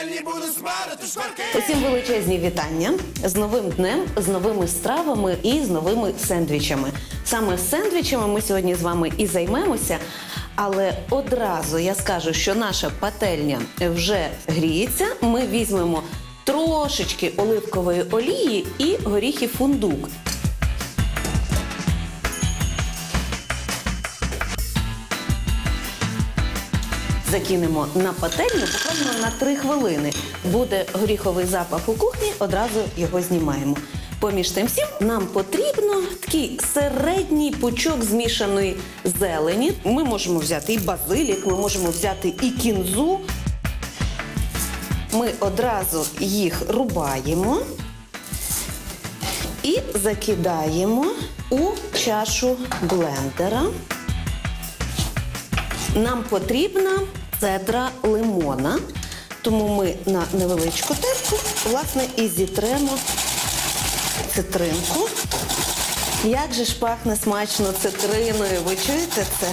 пательні буду смарити шкварки. Усім величезні вітання з новим днем, з новими стравами і з новими сендвічами. Саме з сендвічами ми сьогодні з вами і займемося. Але одразу я скажу, що наша пательня вже гріється. Ми візьмемо трошечки оливкової олії і горіхи фундук. Закинемо на пательню буквально на 3 хвилини. Буде горіховий запах у кухні, одразу його знімаємо. Поміж тим всім нам потрібно такий середній пучок змішаної зелені. Ми можемо взяти і базилік, ми можемо взяти і кінзу. Ми одразу їх рубаємо і закидаємо у чашу блендера. Нам потрібна цедра лимона, тому ми на невеличку терку, власне, і зітремо цитринку. Як же ж пахне смачно цитриною, ви чуєте це?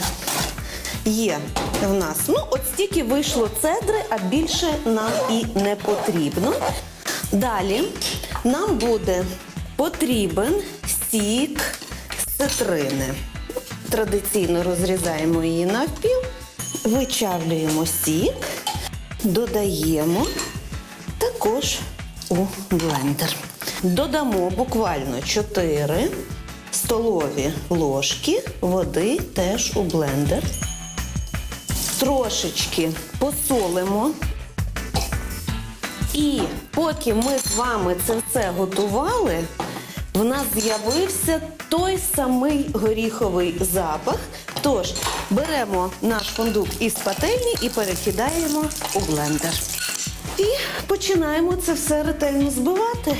Є в нас. Ну, от стільки вийшло цедри, а більше нам і не потрібно. Далі нам буде потрібен сік з цитрини. Традиційно розрізаємо її навпіл, вичавлюємо сік, додаємо також у блендер. Додамо буквально 4 столові ложки води теж у блендер. Трошечки посолимо. І поки ми з вами це все готували, в нас з'явився той самий горіховий запах. Тож беремо наш фундук із пательні і перекидаємо у блендер. І починаємо це все ретельно збивати.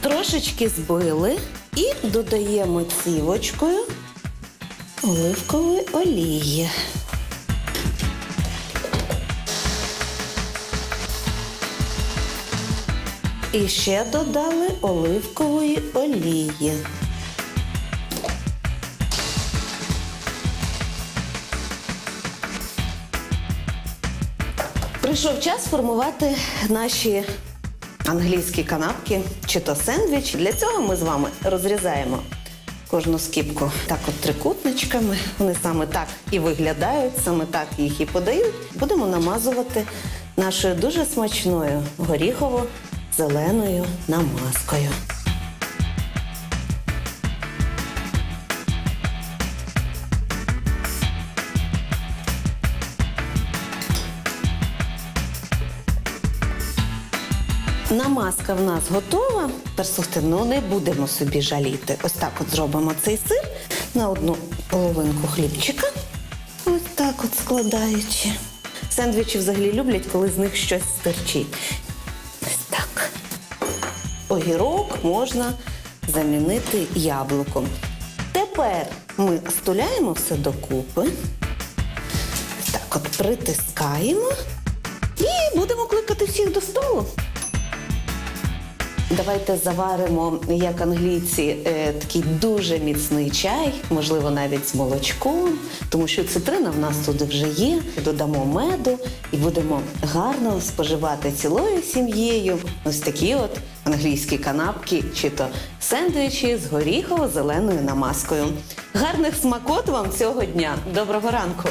Трошечки збили і додаємо цівочкою оливкової олії. І ще додали оливкової олії. Прийшов час формувати наші англійські канапки чи то сендвіч. Для цього ми з вами розрізаємо кожну скибку так от трикутничками. Вони саме так і виглядають, саме так їх і подають. Будемо намазувати нашою дуже смачною горіхово-зеленою намазкою. Намазка в нас готова. Тепер слухайте, ну не будемо собі жаліти. Ось так от зробимо цей сир на одну половинку хлібчика. Ось так от складаючи. Сендвічі взагалі люблять, коли з них щось стирчить. Огірок можна замінити яблуком. Тепер ми стуляємо все докупи. Так от притискаємо і будемо кликати всіх до столу. Давайте заваримо, як англійці, е, такий дуже міцний чай, можливо, навіть з молочком, тому що цитрина в нас тут вже є. Додамо меду і будемо гарно споживати цілою сім'єю. Ось такі от англійські канапки чи то сендвічі з горіхово-зеленою намазкою. Гарних смакот вам цього дня! Доброго ранку!